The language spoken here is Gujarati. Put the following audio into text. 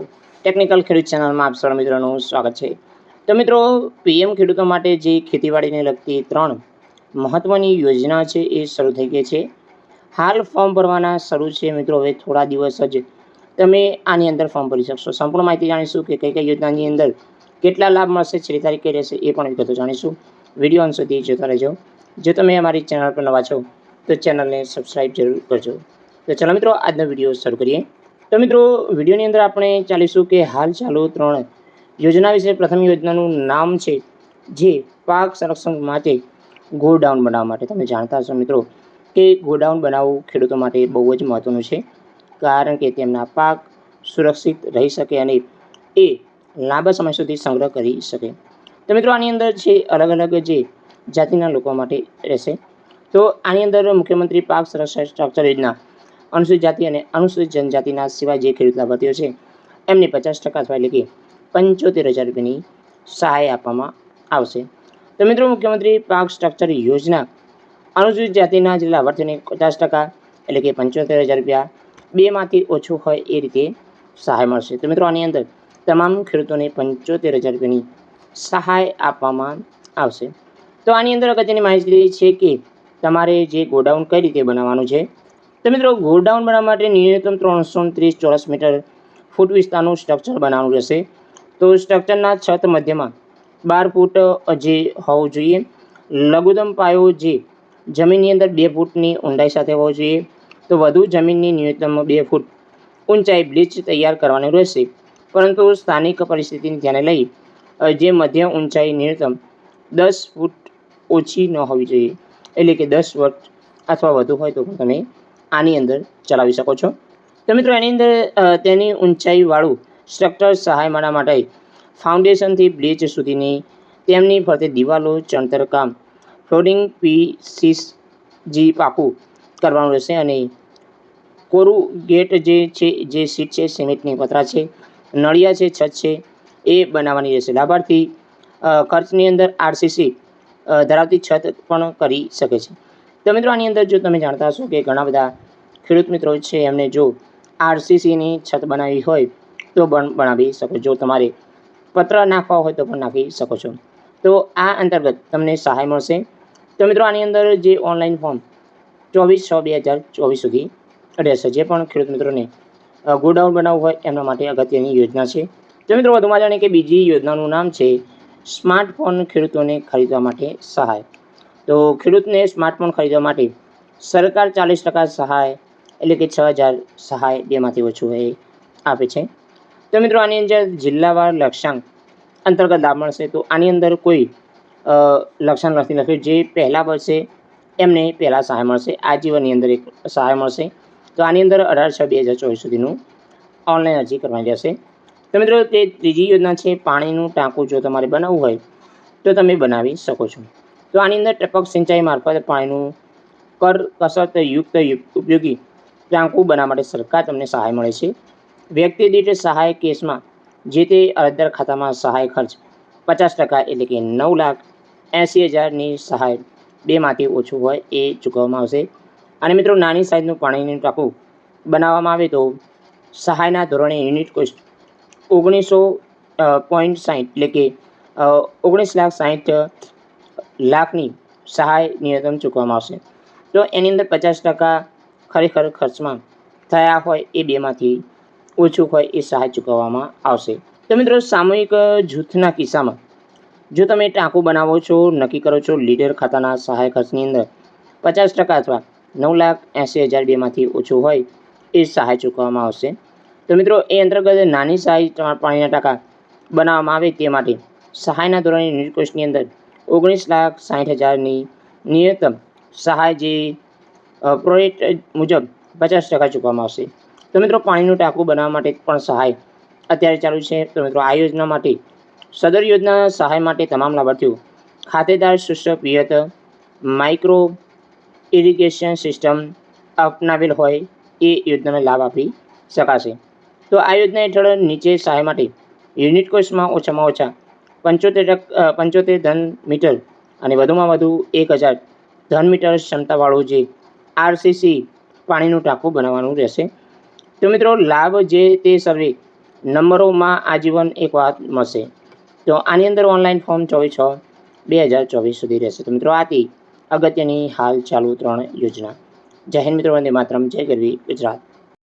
ટેકનિકલ ખેડૂત ચેનલમાં આપ સર્વ મિત્રોનું સ્વાગત છે. તો મિત્રો, પીએમ ખેડૂતો માટે જે ખેતીવાડીને લગતી ત્રણ મહત્ત્વની યોજના છે એ શરૂ થઈ ગઈ છે. હાલ ફોર્મ ભરવાના શરૂ છે મિત્રો, હવે થોડા દિવસ જ તમે આની અંદર ફોર્મ ભરી શકશો. સંપૂર્ણ માહિતી જાણીશું કે કઈ કઈ યોજનાની અંદર કેટલા લાભ મળશે, છેલ્લી તારીખે રહેશે એ પણ વિગતો જાણીશું. વીડિયો અંત સુધી જોતા રહેજો. જો તમે અમારી ચેનલ પર નવા છો, તો ચેનલને સબસ્ક્રાઈબ જરૂર કરજો. તો ચાલો મિત્રો, આજનો વીડિયો શરૂ કરીએ. તો મિત્રો, વિડીયોની અંદર આપણે ચાલીશું કે હાલ ચાલુ ત્રણ યોજના વિશે. પ્રથમ યોજનાનું નામ છે જે પાક સંરક્ષણ માટે ગોડાઉન બનાવવા માટે. તમે જાણતા હશો મિત્રો કે ગોડાઉન બનાવવું ખેડૂતો માટે બહુ જ મહત્ત્વનું છે, કારણ કે તેમના પાક સુરક્ષિત રહી શકે અને એ લાંબા સમય સુધી સંગ્રહ કરી શકે. તો મિત્રો, આની અંદર છે અલગ અલગ જે જાતિના લોકો માટે રહેશે. તો આની અંદર મુખ્યમંત્રી પાક સંરક્ષણ સ્ટ્રક્ચર યોજના અનુસૂચિત જાતિ અને અનુસૂચિત જનજાતિના સિવાય જે ખેડૂત લાભાર્થીઓ છે, એમને પચાસ ટકા અથવા એટલે કે પંચોતેર હજાર રૂપિયાની સહાય આપવામાં આવશે. તો મિત્રો, મુખ્યમંત્રી પાક સ્ટ્રક્ચર યોજના અનુસૂચિત જાતિના જે લાભાર્થીઓને પચાસ ટકા એટલે કે પંચોતેર હજાર રૂપિયા બેમાંથી ઓછું હોય એ રીતે સહાય મળશે. તો મિત્રો, આની અંદર તમામ ખેડૂતોને પંચોતેર હજાર રૂપિયાની સહાય આપવામાં આવશે. તો આની અંદર અગત્યની માહિતી છે કે તમારે જે ગોડાઉન કઈ રીતે બનાવવાનું છે તો મિત્રો, ગોડાઉન બનાવવા માટે ન્યૂનતમ ત્રણસો ત્રીસ ચોરસ મીટર ફૂટ વિસ્તારનું સ્ટ્રક્ચર બનાવવાનું રહેશે. તો સ્ટ્રક્ચરના છત મધ્યમાં બાર ફૂટ જે હોવું જોઈએ. લઘુત્તમ પાયો જે જમીનની અંદર બે ફૂટની ઊંડાઈ સાથે હોવો જોઈએ. તો વધુ જમીનની ન્યૂનતમ બે ફૂટ ઊંચાઈ બ્લીચ તૈયાર કરવાની રહેશે. પરંતુ સ્થાનિક પરિસ્થિતિને ધ્યાને લઈ જે મધ્ય ઊંચાઈ ન્યૂનતમ દસ ફૂટ ઓછી ન હોવી જોઈએ. એટલે કે દસ ફૂટ અથવા વધુ હોય તો પણ તમે આની અંદર ચલાવી શકો છો. તો મિત્રો, એની અંદર તેની ઊંચાઈવાળું સ્ટ્રક્ચર સહાય મળવા માટે ફાઉન્ડેશનથી બ્લીચ સુધીની તેમની ફરતે દિવાલો ચણતર કામ ફ્લોરિંગ પીસીસ જી પાકું કરવાનું રહેશે અને કોરું ગેટ જે છે, જે સીટ છે, સિમેન્ટની પતરા છે, નળિયા છે, છત છે, એ બનાવવાની રહેશે. લાભાર્થી ખર્ચની અંદર આરસીસી ધરાવતી છત પણ કરી શકે છે. તો મિત્રો, આની અંદર જો તમે જાણતા હશો કે ઘણા બધા ખેડૂત મિત્રો છે, એમને જો આરસીસીની છત બનાવી હોય તો પણ બનાવી શકો. જો તમારે પત્ર નાખવા હોય તો પણ નાખી શકો છો. તો આ અંતર્ગત તમને સહાય મળશે. તો મિત્રો, આની અંદર જે ઓનલાઈન ફોર્મ ચોવીસ છ બે હજાર ચોવીસ સુધી રહેશે. જે પણ ખેડૂત મિત્રોને ગોડાઉન બનાવવું હોય એમના માટે અગત્યની યોજના છે. તો મિત્રો, વધુમાં જાણે કે બીજી યોજનાનું નામ છે, સ્માર્ટફોન ખેડૂતોને ખરીદવા માટે સહાય. તો ખેડૂતને સ્માર્ટફોન ખરીદવા માટે સરકાર ચાલીસ ટકા સહાય એટલે કે છ હજાર સહાય બેમાંથી ઓછું એ આપે છે. તો મિત્રો, આની અંદર જિલ્લાવાર લક્ષ્યાંક અંતર્ગત લાભ મળશે. તો આની અંદર કોઈ લક્ષણ નથી લખ્યું. જે પહેલાં વર્ષે એમને પહેલાં સહાય મળશે. આજીવનની અંદર એક સહાય મળશે. તો આની અંદર અઢાર છ બે હજાર ચોવીસ સુધીનું ઓનલાઈન અરજી કરવાની રહેશે. તો મિત્રો, તે ત્રીજી યોજના છે, પાણીનું ટાંકું જો તમારે બનાવવું હોય તો તમે બનાવી શકો છો. તો આની અંદર ટપક સિંચાઈ મારફતે પાણીનું કર કસરત યુક્ત ઉપયોગી ટાંકું બનાવવા માટે સરકાર તમને સહાય મળે છે. વ્યક્તિ દીઠ સહાય કેસમાં જે તે અરજદાર ખાતામાં સહાય ખર્ચ પચાસ ટકા એટલે કે નવ લાખ એંસી હજારની સહાય બેમાંથી ઓછું હોય એ ચૂકવવામાં આવશે. અને મિત્રો, નાની સાઇઝનું પાણીનું ટાંકું બનાવવામાં આવે તો સહાયના ધોરણે યુનિટ કોસ્ટ ઓગણીસો પોઈન્ટ સાહીઠ એટલે કે ઓગણીસ લાખ સાહીઠ લાખની સહાય ન્યૂનતમ ચૂકવવામાં આવશે. તો એની અંદર પચાસ ટકા ખરેખર ખર્ચમાં થયા હોય એ બેમાંથી ઓછું હોય એ સહાય ચૂકવવામાં આવશે. તો મિત્રો, સામૂહિક જૂથના કિસ્સામાં જો તમે ટાંકું બનાવો છો, નક્કી કરો છો લીડર ખાતાના સહાય ખર્ચની અંદર પચાસ ટકા અથવા નવ લાખ એંસી હજાર બેમાંથી ઓછું હોય એ સહાય ચૂકવવામાં આવશે. તો મિત્રો, એ અંતર્ગત નાની સહાય પાણીના ટાંકા બનાવવામાં આવે તે માટે સહાયના ધોરણે કોસ્ટની અંદર ઓગણીસ લાખ સાઠ હજારની ન્યૂનતમ સહાય જે પ્રોજેક્ટ મુજબ પચાસ ટકા ચૂકવવામાં આવશે. તો મિત્રો, પાણીનું ટાંકું બનાવવા માટે પણ સહાય અત્યારે ચાલુ છે. તો મિત્રો, આ યોજના માટે સદર યોજના સહાય માટે તમામ લાભાર્થીઓ ખાતેદાર શુષ્ક પિયત માઇક્રો ઇરિગેશન સિસ્ટમ અપનાવેલ હોય એ યોજનાનો લાભ આપી શકાશે. તો આ યોજના હેઠળ નીચે સહાય માટે યુનિટ કોસ્ટમાં ઓછામાં ઓછા પંચોતેર ટક પંચોતેર ધન મીટર અને વધુમાં વધુ એક હજાર ધન મીટર ક્ષમતાવાળું જે આરસીસી પાણીનું ટાંકું બનાવવાનું રહેશે. તો મિત્રો, લાભ જે તે સર્વે નંબરોમાં આજીવન એક વાત મળશે. તો આની અંદર ઓનલાઈન ફોર્મ ચોવીસ છ, બે હજાર ચોવીસ સુધી રહેશે. તો મિત્રો, આથી અગત્યની હાલ ચાલુ ત્રણ યોજના. જય હિન્દ મિત્રો, વંદે માતરમ. જય ગરવી ગુજરાત.